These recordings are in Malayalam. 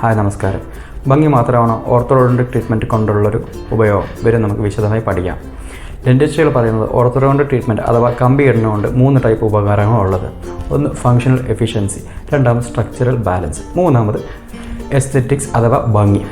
ഹായ് നമസ്കാരം. ഭംഗി മാത്രമാണ് ഓർത്തോഡോണ്ടിക് ട്രീറ്റ്മെന്റ് കൊണ്ടുള്ളൊരു ഉപയോഗം? വരെ നമുക്ക് വിശദമായി പഠിക്കാം. ഡെന്റിസ്റ്റുകൾ പറയുന്നത് ഓർത്തോഡോണ്ടിക് ട്രീറ്റ്മെന്റ് അഥവാ കമ്പി ഇടുന്നതുകൊണ്ട് മൂന്ന് ടൈപ്പ് ഉപകാരങ്ങളുള്ളത് ഒന്ന് ഫങ്ഷണൽ എഫിഷ്യൻസി രണ്ടാമത് സ്ട്രക്ചറൽ ബാലൻസ് മൂന്നാമത് എസ്തെറ്റിക്സ് അഥവാ ഭംഗി.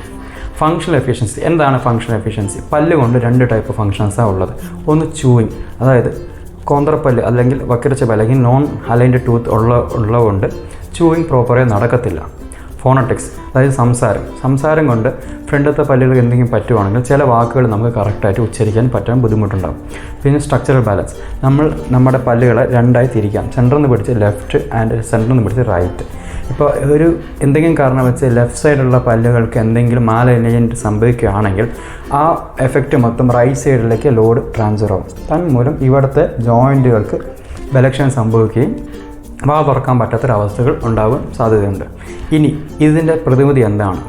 ഫങ്ഷണൽ എഫിഷ്യൻസി എന്താണ് ഫങ്ഷണൽ എഫിഷ്യൻസി പല്ലുകൊണ്ട് രണ്ട് ടൈപ്പ് ഫങ്ഷൻസാണ് ഉള്ളത്. ഒന്ന് ചൂയിങ് അതായത് കോന്ത്രപ്പല്ല് അല്ലെങ്കിൽ വക്കിരച്ച പല്ല് അല്ലെങ്കിൽ നോൺ അലൈൻഡ് ടൂത്ത് ഉള്ള ഉള്ളതുകൊണ്ട് ചൂയിങ് പ്രോപ്പറായി നടക്കത്തില്ല. ഫോണറ്റിക്സ് അതായത് സംസാരം. സംസാരം കൊണ്ട് ഫ്രണ്ടത്തെ പല്ലുകൾ എന്തെങ്കിലും പറ്റുവാണെങ്കിൽ ചില വാക്കുകൾ നമുക്ക് കറക്റ്റായിട്ട് ഉച്ചരിക്കാൻ പറ്റാൻ ബുദ്ധിമുട്ടുണ്ടാകും പിന്നെ സ്ട്രക്ചറൽ ബാലൻസ് നമ്മൾ നമ്മുടെ പല്ലുകളെ രണ്ടായി തിരിക്കാം. സെന്ററിൽ നിന്ന് പിടിച്ച് ലെഫ്റ്റ് ആൻഡ് സെന്ററിൽ നിന്ന് പിടിച്ച് റൈറ്റ് ഇപ്പോൾ ഒരു എന്തെങ്കിലും കാരണം വെച്ച് ലെഫ്റ്റ് സൈഡുള്ള പല്ലുകൾക്ക് എന്തെങ്കിലും മാലൈൻമെന്റ് സംഭവിക്കുകയാണെങ്കിൽ ആ എഫക്റ്റ് മൊത്തം റൈറ്റ് സൈഡിലേക്ക് ലോഡ് ട്രാൻസ്ഫർ ആവും. തന്മൂലം ഇവിടുത്തെ ജോയിന്റുകൾക്ക് ബലക്ഷൻ സംഭവിക്കുകയും വാ തുറക്കാൻ പറ്റാത്തൊരവസ്ഥകൾ ഉണ്ടാകാൻ സാധ്യതയുണ്ട്. ഇനി ഇതിന്റെ പ്രതിവിധി എന്താണ്?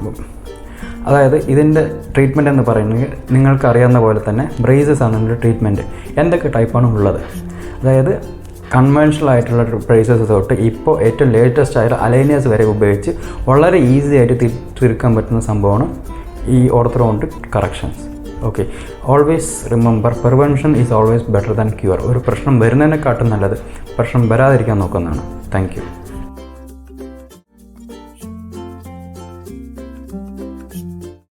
അതായത് ഇതിന്റെ ട്രീറ്റ്മെന്റ് എന്ന് പറയുന്നത് നിങ്ങൾക്ക് അറിയാവുന്ന പോലെ തന്നെ ബ്രേസസ് ആണ് ഇതിന്റെ ട്രീറ്റ്മെന്റ് എന്തൊക്കെ ടൈപ്പാണ് ഉള്ളത്? അതായത് കൺവെൻഷണൽ ആയിട്ടുള്ള ബ്രേസസ് തൊട്ട് ഇപ്പോൾ ഏറ്റവും ലേറ്റസ്റ്റ് ആയിട്ട് അലൈനേഴ്സ് വരെ ഉപയോഗിച്ച് വളരെ ഈസി ആയിട്ട് തിരുക്കാൻ പറ്റുന്ന സംഭവമാണ് ഈ orthodontic corrections okay always remember prevention is always better than cure ഒരു പ്രശ്നം വരുന്നതിനെക്കാട്ടും നല്ലത് പ്രശ്നം വരാതിരിക്കാൻ നോക്കുന്നതാണ്. താങ്ക്